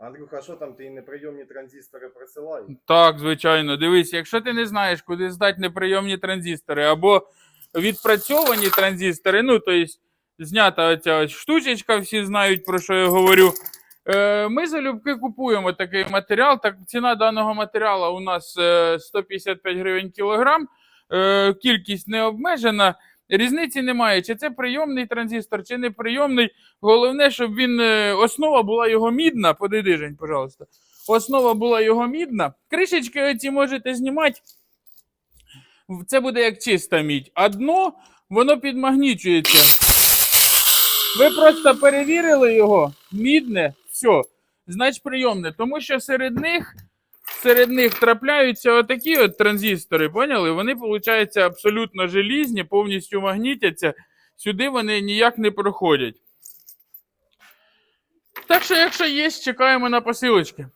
Андрюха, а що там, ти неприйомні транзистори присилаєш? Так, звичайно. Дивись, якщо ти не знаєш, куди здати неприйомні транзистори або відпрацьовані транзистори, ну, то есть знята оця штучечка, всі знають, про що я говорю. Е, ми залюбки купуємо такий матеріал. Так, ціна даного матеріалу у нас е, 155 гривень кілограм. Е, кількість не обмежена. Різниці немає, чи це прийомний транзистор, чи не прийомний. Головне, щоб він е, основа була його мідна. Жень, пожалуйста. Основа була його мідна. Кришечки оці можете знімати. Це буде як чиста мідь. А дно, воно підмагнічується. Ви просто перевірили його, мідне, все, значить прийомне. Тому що серед них, серед них трапляються отакі от транзистори, поняли? Вони, виходить, абсолютно желізні, повністю магнітяться. Сюди вони ніяк не проходять. Так що, якщо є, чекаємо на посилочки.